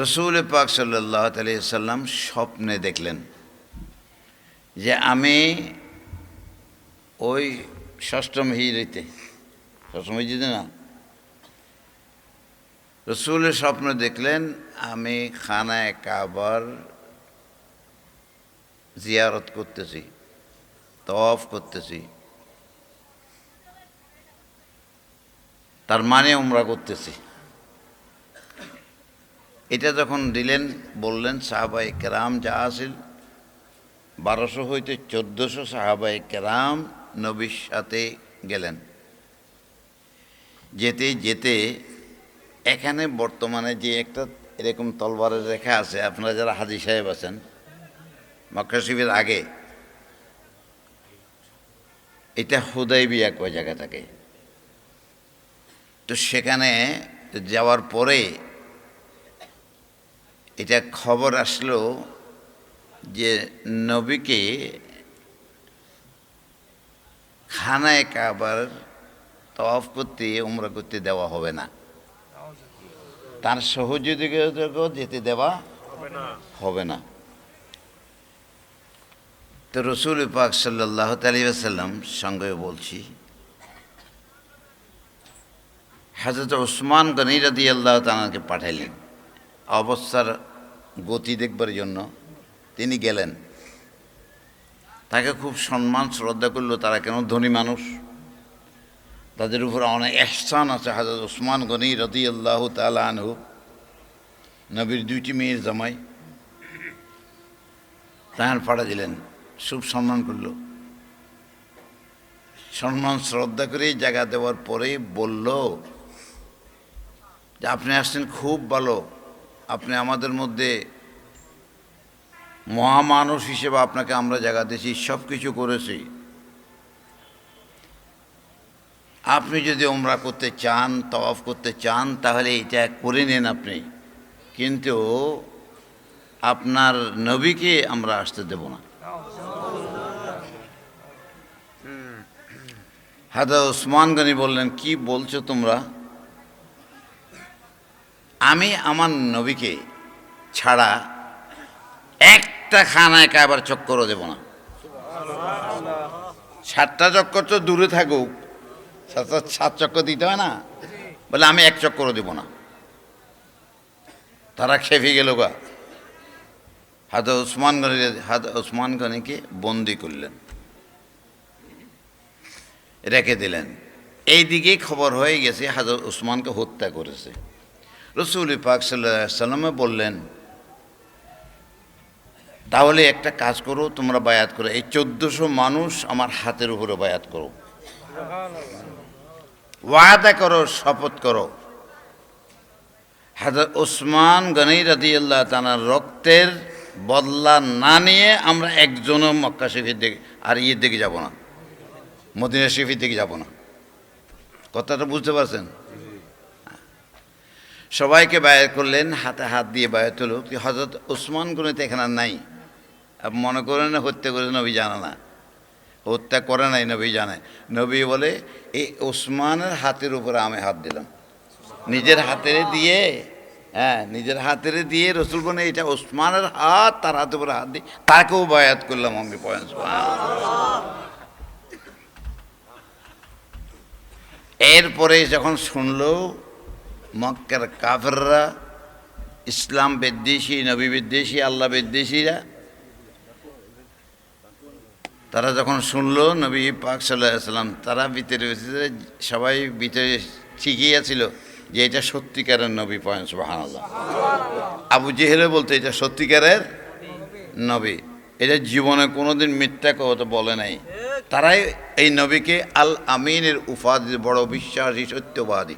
রসুল পাক সাল্লাহ সাল্লাম স্বপ্নে দেখলেন যে আমি ওই ষষ্ঠম হিজড়িতে ষষ্ঠম হিজড়িতে না, রসুলের স্বপ্ন দেখলেন আমি খানায় কাবার জিয়ারত করতেছি তফ করতেছি, তার মানে উমরা করতেছি। এটা যখন দিলেন, বললেন সাহাবাই কেরাম যা আসিল বারোশো হইতে চোদ্দোশো সাহাবাই কেরাম নবীর সাথে গেলেন। যেতে যেতে এখানে বর্তমানে যে একটা এরকম তলবারের রেখা আছে, আপনারা যারা হাজি সাহেব আছেন, মক্কা শরীফের আগে, এটা হুদাই বিয়া কয় জায়গাটাকে তো সেখানে যাওয়ার পরে এটা খবর আসলো যে নবীকে খানায় কাবার তফ করতে, উমরা করতে দেওয়া হবে না। তার সহযোগীকেও যেতে দেওয়া হবে না। তো রসুল পাক সাল্লাহ তালিবাসাল্লাম সঙ্গে বলছি হাজরত ওসমান গনি রাদি আল্লাহ তানাকে পাঠাইলেন। অবস্থার গতি দেখবার জন্য তিনি গেলেন। তাকে খুব সম্মান, শ্রদ্ধা করল, তারা কেন ধনী মানুষ? তাদের উপর অনেক এহসান আছে, হাজরত ওসমান গনি রদি আল্লাহ তালা আনহু, নবীর দুইটি মেয়ের জামাই। তাহার পাড়া দিলেন, খুব সম্মান করল। সম্মান, শ্রদ্ধা করে জায়গা দেওয়ার পরে বলল যে, আপনি আসছেন খুব ভালো। আপনি আমাদের মধ্যে মহামানুষ হিসেবে আপনাকে আমরা জায়গা দিয়েছি সব কিছু করেছি। আপনি যদি ওমরা করতে চান, তওয়াফ করতে চান, তাহলে এটা করে নেন আপনি। কিন্তু আপনার নবীকে আমরা আসতে দেব না। হাদা ওসমান গনি বললেন, কি বলছো তোমরা? আমি আমার নবীকে ছাড়া একটা খানায় কাবার চক্করও দেব না। সাতটা চক্কর তো দূরে থাকুক। সাত চক্কর দিতে হয় না। বলে আমি এক চক্করও দেব না। তারা খেপে গেল গা। হাত ওসমান গনি, হাত ওসমান গনিকে বন্দি করলেন। রেখে দিলেন। এই দিকেই খবর হয়ে গেছে হাজর ওসমানকে হত্যা করেছে। রসুল পাক সাল্লামে বললেন, তাহলে একটা কাজ করো, তোমরা বায়াত করো। এই চোদ্দশো মানুষ আমার হাতের উপরে বায়াত করো। ওয়াদা করো, শপথ করো। হাজার ওসমান গনি রাদি আল্লাহ তানার রক্তের বদলা না নিয়ে আমরা একজনও মক্কা শরীফের দিকে, আর ইয়ের দিকে যাব না। মদিনা শরীফের দিকে যাব না। কথাটা বুঝতে পারছেন? সবাইকে বায়াত করলেন, হাতে হাত দিয়ে বায়াত হলো। কি হজরত ওসমান গনিতে এখানে নাই? মনে করেন না, হত্যা করে নবী জানে না? হত্যা করে নাই, নবী জানে। নবী বলে, এই ওসমানের হাতের উপরে আমি হাত দিলাম। নিজের হাতের দিয়ে হ্যাঁ নিজের হাতের দিয়ে রসুল বনে এটা ওসমানের হাত, তার হাতের উপরে হাত দিয়ে। তাকেও বায়াত করলাম আমি এরপরে যখন শুনলো মক্কার কাফেররা, ইসলাম বিদ্বেষী, নবী বিদ্বেষী, আল্লাহ বিদ্বেষীরা, তারা যখন শুনলো, নবী পাক সাল্লাহ সাল্লাম, তারা ভিতরে সবাই ভিতরে শিখিয়েছিল যে এটা সত্যিকারের নবী পয়েন্ট সুবাহান্লাহ আবু জেহেলে বলতে, এটা সত্যিকারের নবী। এটা জীবনে কোনোদিন মিথ্যা কথা বলে নাই। তারাই এই নবীকে আল আমিনের উপাধি, বড় বিশ্বাসী, সত্যবাদী।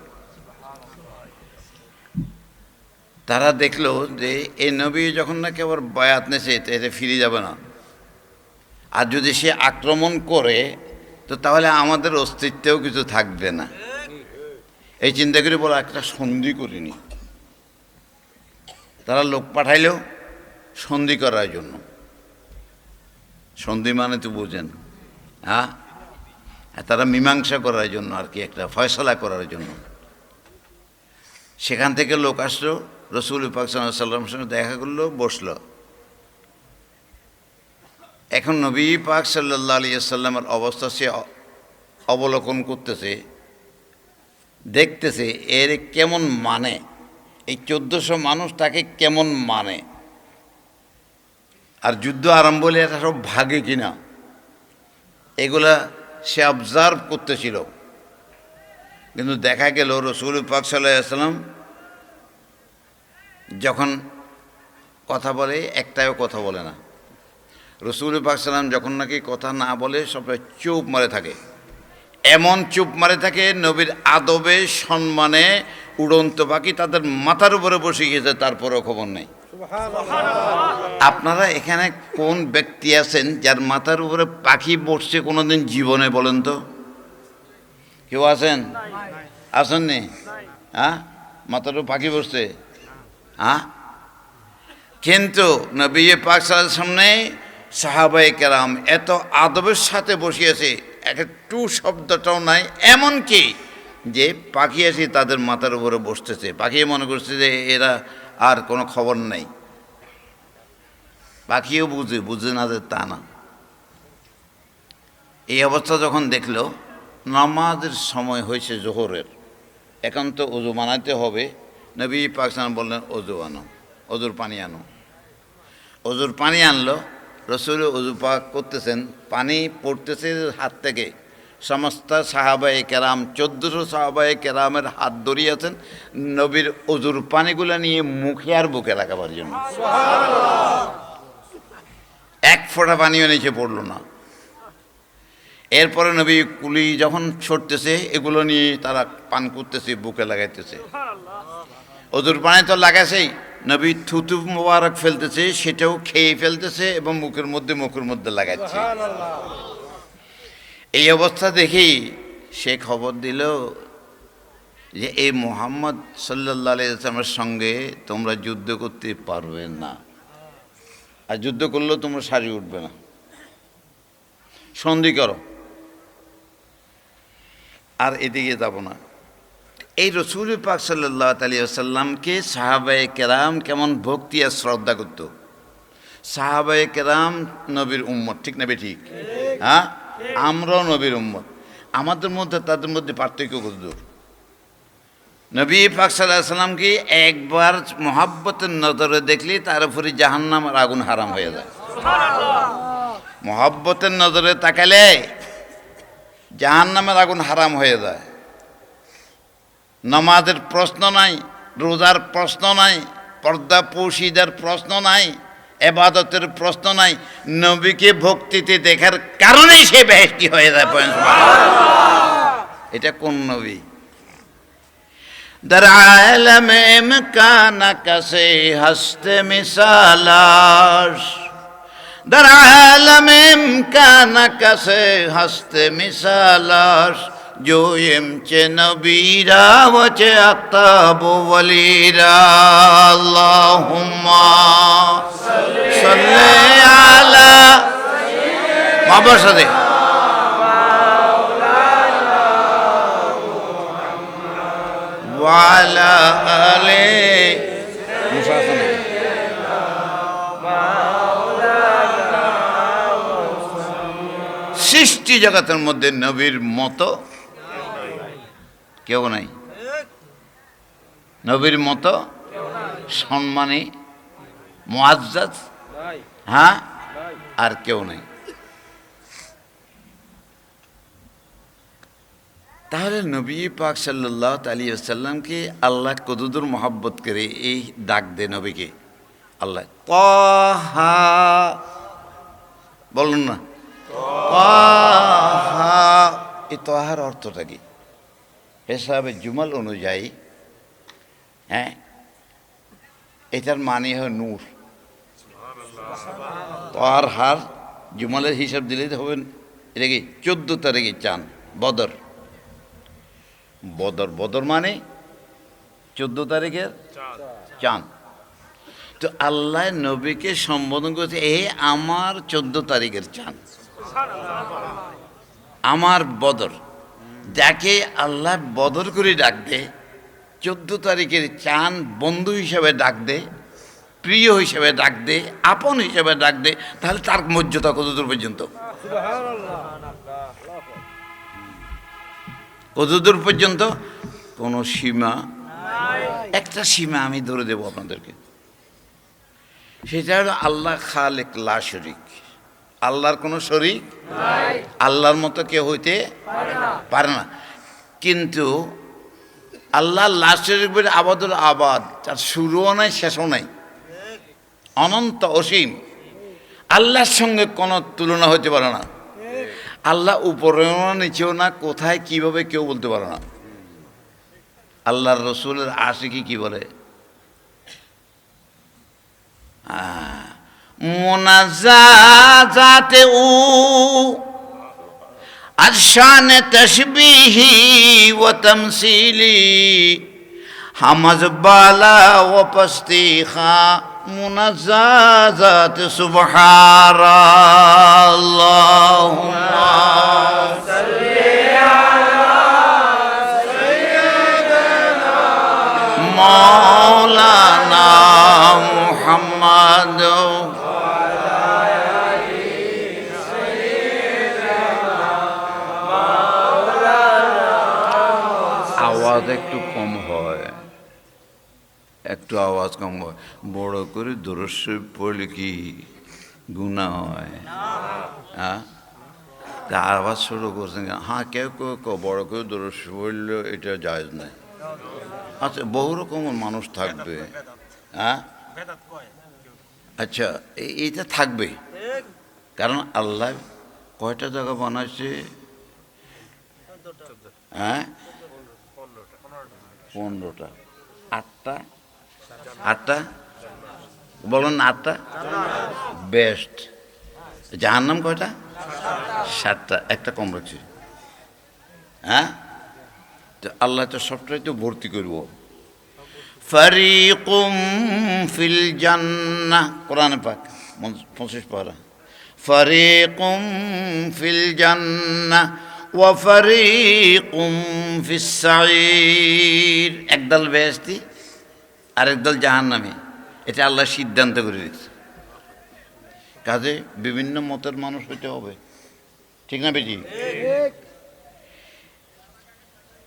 তারা দেখল যে এই নবী যখন নাকি আবার বায়াত নেছে এতে ফিরে যাবে না। আর যদি সে আক্রমণ করে, তো তাহলে আমাদের অস্তিত্বেও কিছু থাকবে না। এই চিন্তা করে বলো, একটা সন্ধি করিনি। তারা লোক পাঠাইলেও সন্ধি করার জন্য। সন্ধি মানে তো বোঝেন হ্যাঁ? তারা মীমাংসা করার জন্য আর কি, একটা ফয়সলা করার জন্য। সেখান থেকে লোক আসলো রসুল পাক সাল্লামের সঙ্গে দেখা করল, বসল। এখন নবী পাক সাল্লাহ আলিয়া সাল্লামের অবস্থা সে অবলোকন করতেছে, দেখতেছে এর কেমন মানে? এই চোদ্দশো মানুষ তাকে কেমন মানে? আর যুদ্ধ আরম্ভ হলে এটা সব ভাগে কিনা? এগুলা সে অবজার্ভ করতেছিল। কিন্তু দেখা গেল রসুল পাক সাল্লাম যখন কথা বলে একটাও কথা বলে না। রসুল পাক সাল্লাম যখন নাকি কথা না বলে সবাই চুপ মারে থাকে। এমন চুপ মারে থাকে নবীর আদবে সম্মানে উড়ন্ত পাখি তাদের মাথার উপরে বসে গিয়েছে তারপরেও খবর নেই। আপনারা এখানে কোন ব্যক্তি আছেন যার মাথার উপরে পাখি বসছে কোনোদিন জীবনে বলেন তো? কেউ আছেন? আসেননি হ্যাঁ? মাথার উপর পাখি বসছে? হ্যাঁ কিন্তু নবী পাক সামনে সাহাবাই কেরাম এত আদবের সাথে বসিয়েছে, একটু শব্দটাও নাই এমন কি যে পাখি এসে তাদের মাথার উপরে বসতেছে। পাখি মনে করছে যে এরা আর কোনো খবর নেই। পাখিও বুঝে বুঝে না যে তা না। এই অবস্থা যখন দেখল, নামাজের সময় হয়েছে জোহরের। এখন তো অজু বানাতে হবে। নবী পাকিস্তান বললেন অজু আনো অজুর পানি আনো। অজুর পানি আনলো রসুল অজু পাক করতেছেন পানি পড়তেছে হাত থেকে। সমস্ত সাহাবাই কেরাম চোদ্দশো সাহাবাই কেরামের হাত ধরিয়েছেন নবীর অজুর পানিগুলো নিয়ে মুখে আর বুকে লাগাবার জন্য। এক ফোঁটা পানিও নিচে পড়ল না। এরপরে নবী কুলি যখন ছড়তেছে এগুলো নিয়ে তারা পান করতেছে বুকে লাগাইতেছে। অজুর পানি তো লাগাছেই নবী থুতু মোবারক ফেলতেছে সেটাও খেয়ে ফেলতেছে এবং মুখের মধ্যে মুখের মধ্যে লাগাচ্ছে। এই অবস্থা দেখেই সে খবর দিল যে এই মোহাম্মদ সাল্লাহ আলাইসলামের সঙ্গে তোমরা যুদ্ধ করতে পারবে না। আর যুদ্ধ করলেও তোমরা সারি উঠবে না। সন্ধি করো। আর এদিকে যাব না। এই রসুল পাক সাল্লাহ আলী আসাল্লামকে সাহাবাই কেরাম কেমন ভক্তি আর শ্রদ্ধা করত। সাহাবাই কেরাম নবীর উম্মত, ঠিক না ঠিক হ্যাঁ? আমরাও নবীর উম্মত। আমাদের মধ্যে, তাদের মধ্যে পার্থক্য দূর নবী পাক সাল্লাহ সাল্লামকে একবার মহাব্বতের নজরে দেখলে তার উপরে জাহান্নাম আর আগুন হারাম হয়ে যায়। মহাব্বতের নজরে তাকালে জাহান্নামের আগুন হারাম হয়ে যায়। নমাজের প্রশ্ন নাই রোজার প্রশ্ন নাই পর্দা পৌশিদার প্রশ্ন নাই এবাদতের প্রশ্ন নাই নবীকে ভক্তিতে দেখার কারণেই সে বেহেস্তি হয়ে যায় পয়েন্ট এটা কোন নবী در عالم امکان کسی هست مثالاش در عالم امکان کسی هست مثالاش জোয়েম চে নবীরা বচে আত্মা বলিরাল্লাহ হুম্মা সলে সৃষ্টি জগতের মধ্যে নবীর মতো কেউ নাই। নবীর মতো সম্মানী মোয়াজ্জাজ হ্যাঁ আর কেউ নেই। তাহলে নবী পাক সাল্লাহ আলী আসাল্লামকে আল্লাহ কদুদুর মোহাব্বত করে এই ডাক দে নবীকে? আল্লাহ কহা বলুন না। কহা এই তহার অর্থটা কি? হেসাবে জুমাল অনুযায়ী হ্যাঁ এটার মানে হয় নূর। তহার হার জুমালের হিসাব দিলেই তো হবেন এটা কি চোদ্দ তারিখে চান বদর। বদর বদর মানে চোদ্দ তারিখের চান তো আল্লাহ নবীকে সম্বোধন করেছে এ আমার চোদ্দ তারিখের চান আমার বদর। যাকে আল্লাহ বদর করে ডাক দে, চোদ্দ তারিখের চান বন্ধু হিসেবে ডাক দে, প্রিয় হিসেবে ডাক দে, আপন হিসেবে ডাক দে, তাহলে তার মর্যাদা কতদূর পর্যন্ত? কতদূর পর্যন্ত? কোনো সীমা? একটা সীমা আমি ধরে দেব আপনাদেরকে। সেটা হলো আল্লাহ খালেক লা শরিক। আল্লাহর কোনো শরিক? আল্লাহর মতো কেউ হইতে পারে না। কিন্তু আল্লাহ লা উপরে আবাদুল আবাদ তার শুরুও নাই, শেষও নাই, অনন্ত অসীম, আল্লাহর সঙ্গে কোনো তুলনা হতে পারে না। আল্লাহ উপরেও না, নিচেও না, কোথায়, কীভাবে কেউ বলতে পারে না। আল্লাহর রসুলের আশিকি কি বলে? মোনাজাতে উ আরশান তশবিহি ও তমসিলি হামজ বালা ও পস্তি খা মুনাজাত সুবহারা আল্লাহুম্মা مولانا محمد আওয়াজ একটু কম হয়। একটু আওয়াজ কম হয়। বড় করে দরস্য পড়লে কি গুণা হয়? হ্যাঁ তা আওয়াজ শুরু করছেন? হ্যাঁ কেউ কেউ বড় করে দরস্য পড়লে এটা জায়জ নাই। আচ্ছা বহু রকমের মানুষ থাকবে। হ্যাঁ আচ্ছা এ- এটা থাকবে। কারণ আল্লাহ কয়টা জায়গা বানাইছে? হ্যাঁ? পনেরোটা। আটটা? আটটা? বলুন আটটা? বেস্ট। জাহান্নাম কয়টা? সাতটা। একটা কম রাখছি। হ্যাঁ? তো আল্লাহ তো সবটাই তো ভর্তি করব। ফারিকুম ফিল জান্নাহ। কোরআনে পাক পঁচিশ পারা ফারিকুম ফিল জান্নাহ। একদল বেহেশতি, আরেক দল জাহান্নামী। এটা আল্লাহ সিদ্ধান্ত করে দিচ্ছে কাজে বিভিন্ন মতের মানুষ হইতে হবে। ঠিক না বেটি?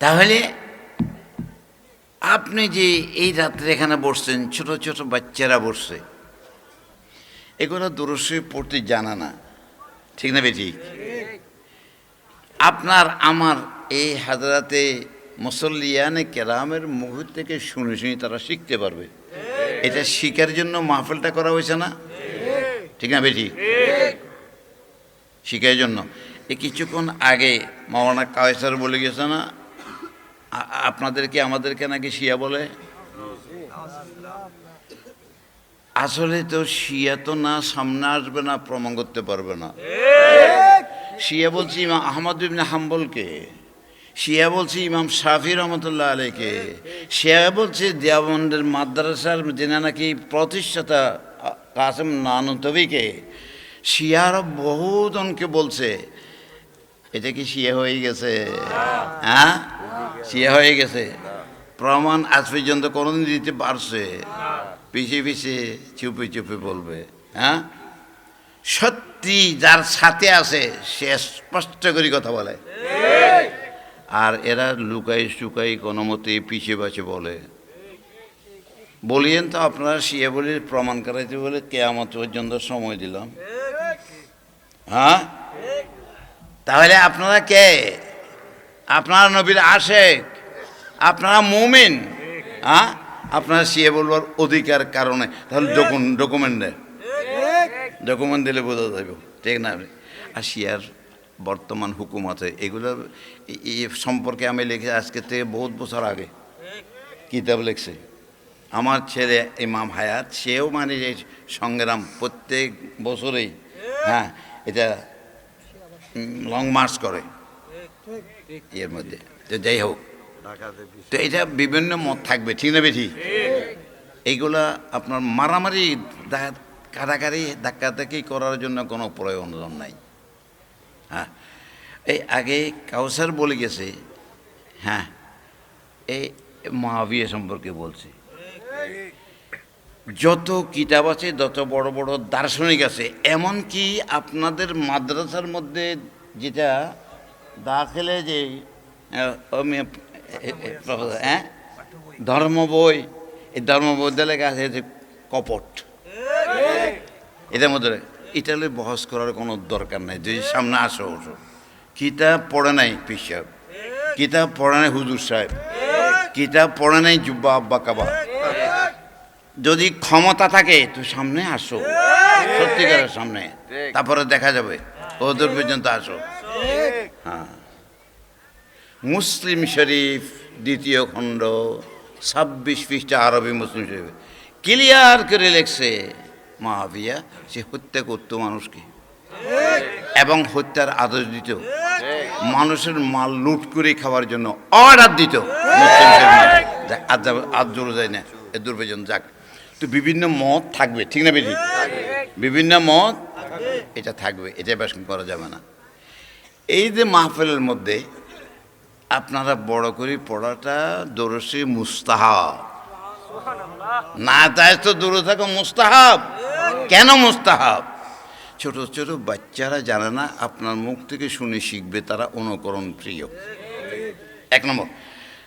তাহলে আপনি যে এই রাত্রে এখানে বসছেন, ছোট ছোট বাচ্চারা বসছে, এগুলো দূরস্বই পড়তে জানা না। ঠিক না বেটি? আপনার আমার এই হাজরাতে মুসল্লিয়ানে কেরামের মুখ থেকে শুনে শুনে তারা শিখতে পারবে। এটা শিখার জন্য মাহফিলটা করা হয়েছে না? ঠিক না বেটি শিখার জন্য। এ কিছুক্ষণ আগে মাওলানা কায়সার বলে গেছে না আপনাদেরকে আমাদেরকে নাকি শিয়া বলে? আসলে তো শিয়া তো না, সামনে আসবে না, প্রমাণ করতে পারবে না। শিয়া বলছি ইমাম আহমদ ইবনে হাম্বলকে, শিয়া বলছি ইমাম শাফি রহমতুল্লাহ আলীকে শিয়া বলছে দেওবন্দের মাদ্রাসার যিনি নাকি প্রতিষ্ঠাতা কাসেম নানুতবিকে। শিয়ারা বহুজনকে বলছে, এটা কি শিয়া হয়ে গেছে? হ্যাঁ? শিয়া হয়ে গেছে। প্রমাণ আজ পর্যন্ত কোনোদিন দিতে পারছে। পিছিয়ে পিছিয়ে চুপে চুপে বলবে হ্যাঁ? সত্যি যার সাথে আছে, সে স্পষ্ট করে কথা বলে। আর এরা লুকাই সুকাই কোনো মতে পিছিয়ে পাছে বলে। বলিয়েন তো আপনারা শিয়ে বলে প্রমাণ করাইতে বলে কে কেয়ামত পর্যন্ত সময় দিলাম। হ্যাঁ? তাহলে আপনারা কে? আপনারা নবীর আশেক? আপনারা মুমিন? হ্যাঁ? আপনারা সিয়ে বলবার অধিকার কারণে। তাহলে ডকুমেন্ট দেয় ডকুমেন্ট দিলে বোঝা যাবে ঠিক না? আর শিয়ার বর্তমান হুকুম আছে। এগুলো সম্পর্কে আমি লিখে আজকে থেকে বহুত বছর আগে কিতাব লিখছে। আমার ছেলে ইমাম হায়াত সেও মানে এই সংগ্রাম প্রত্যেক বছরেই হ্যাঁ এটা লং মার্চ করে এর মধ্যে। তো যাই হোক তো এটা বিভিন্ন মত থাকবে ঠিক না বেঠি? এইগুলা আপনার মারামারি দা- কাটাকাটি ধাক্কাধাক্কি করার জন্য কোনো প্রয়োজন নাই। হ্যাঁ এই আগে কাউসার বলে গেছে হ্যাঁ এই মহাবিয়া সম্পর্কে বলছে। যত কিতাব আছে, যত বড় বড় দার্শনিক আছে, এমনকি আপনাদের মাদ্রাসার মধ্যে যেটা দাখেলে যে হ্যাঁ ধর্ম বই, এই ধর্ম বইতে লেখা আছে যে কপট। এটার মধ্যে ইটালি বহস করার কোনো দরকার নাই। যদি সামনে আসো ওসো কিতাব পড়ে নাই পিসাব কিতাব পড়ে নাই হুজুর সাহেব। কিতাব পড়ে নাই জুব্বা আব্বা কাবা। যদি ক্ষমতা থাকে, তো সামনে আসো। সত্যিকারের সামনে। তারপরে দেখা যাবে, ওদের পর্যন্ত আসো। হ্যাঁ। মুসলিম শরীফ, দ্বিতীয় খণ্ড, ছাব্বিশ পৃষ্ঠা আরবি মুসলিম শরীফ। ক্লিয়ার করে লেখছে। মাহাবিয়া, সে হত্যা করতো মানুষকে। এবং হত্যার আদেশ দিত। মানুষের মাল লুট করে খাওয়ার জন্য অর্ডার দিত। আজ জোর যায় না, এ দূর পর্যন্ত যাক। তো বিভিন্ন মত থাকবে, ঠিক না বেশি বিভিন্ন মত এটা থাকবে, এটা বেশ করা যাবে না। এই যে মাহফিলের মধ্যে আপনারা বড় করে পড়াটা দরসি মুস্তাহাব। না, তাই তো দূরে থাকো মুস্তাহাব। কেন মুস্তাহাব? ছোট ছোট বাচ্চারা জানে না আপনার মুখ থেকে শুনে শিখবে তারা অনুকরণ প্রিয়। এক নম্বর।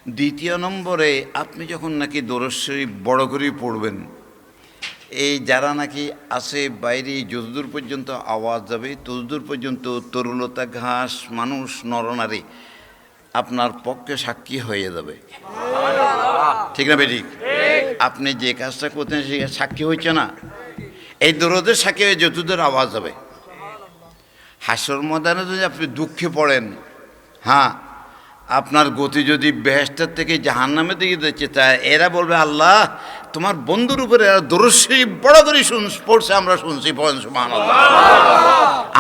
দ্বিতীয় নম্বরে আপনি যখন নাকি দরস্বরী বড় করে পড়বেন এই যারা নাকি আসে বাইরে যতদূর পর্যন্ত আওয়াজ যাবে ততদূর পর্যন্ত তরুলতা ঘাস মানুষ নরনারী আপনার পক্ষে সাক্ষী হয়ে যাবে। ঠিক না বেঠিক? আপনি যে কাজটা করতেন সে সাক্ষী হচ্ছে না? এই দরদের হয়ে যতদূর আওয়াজ হবে। হাসর ময়দানে যদি আপনি দুঃখে পড়েন হ্যাঁ আপনার গতি যদি বেহেস্টার থেকে জাহান্নামের দিকে দিচ্ছে তাই এরা বলবে, আল্লাহ, তোমার বন্ধুর উপরে এরা দরস্যি বড় করে শুন পড়ছে আমরা শুনছি পয়ন সুবহান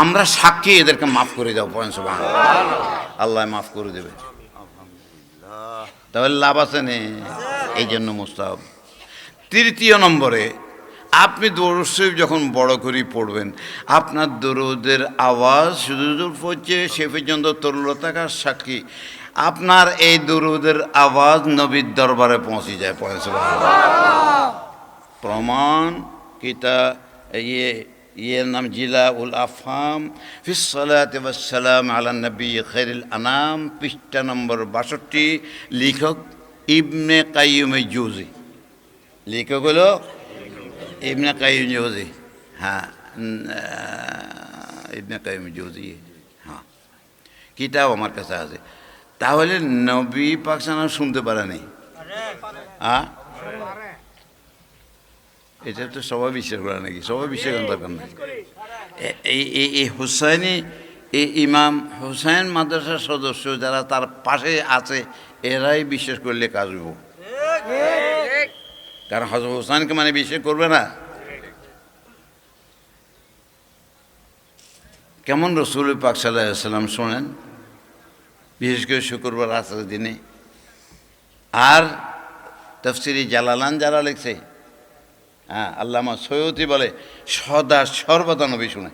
আমরা সাক্ষী, এদেরকে মাফ করে দাও পয়ন সুবহান আল্লাহ মাফ করে দেবে। তাহলে লাভ আছে নে? এই জন্য মুস্তাব তৃতীয় নম্বরে আপনি দরুদ যখন বড় করে পড়বেন, আপনার দরুদের আওয়াজ শুধু পড়ছে সে পর্যন্ত তরুলতাকার সাক্ষী, আপনার এই দরুদের আওয়াজ নবীর দরবারে পৌঁছে যায় পয়সা প্রমাণ, কিতা ইয়ে ইয়ের নাম জিলা উল আফাম ফিসালাত সালাম আলা নবী খেরিল আনাম, পৃষ্ঠা নম্বর বাষট্টি, লেখক ইবনে কাইয়ুমে জুজি লেখক হলো ইবনে কাইয়ুম জুজি হ্যাঁ ইবনে কাইয়ুম জুজি হ্যাঁ কিতাব আমার কাছে আছে তাহলে নবী পাকসানা শুনতে পারে নাই হ্যাঁ এটা তো সবাই বিশ্বাস করে নাকি সবাই বিশ্বাস করার দরকার নেই এই এই- এই হুসাইনি এই ইমাম হুসাইন মাদ্রাসার সদস্য যারা তার পাশে আছে এরাই বিশ্বাস করলে কাজ হইব কারণ হজরত হুসাইনকে মানে বিশ্বাস করবে না। কেমন রসুল পাক সাল্লাম শোনেন? বিশেষ করে শুক্রবার রাতের দিনে। আর তফসিরি জালালান যারা লিখছে হ্যাঁ আল্লামা সৈয়দি বলে সদা সর্বদা নবী শুনে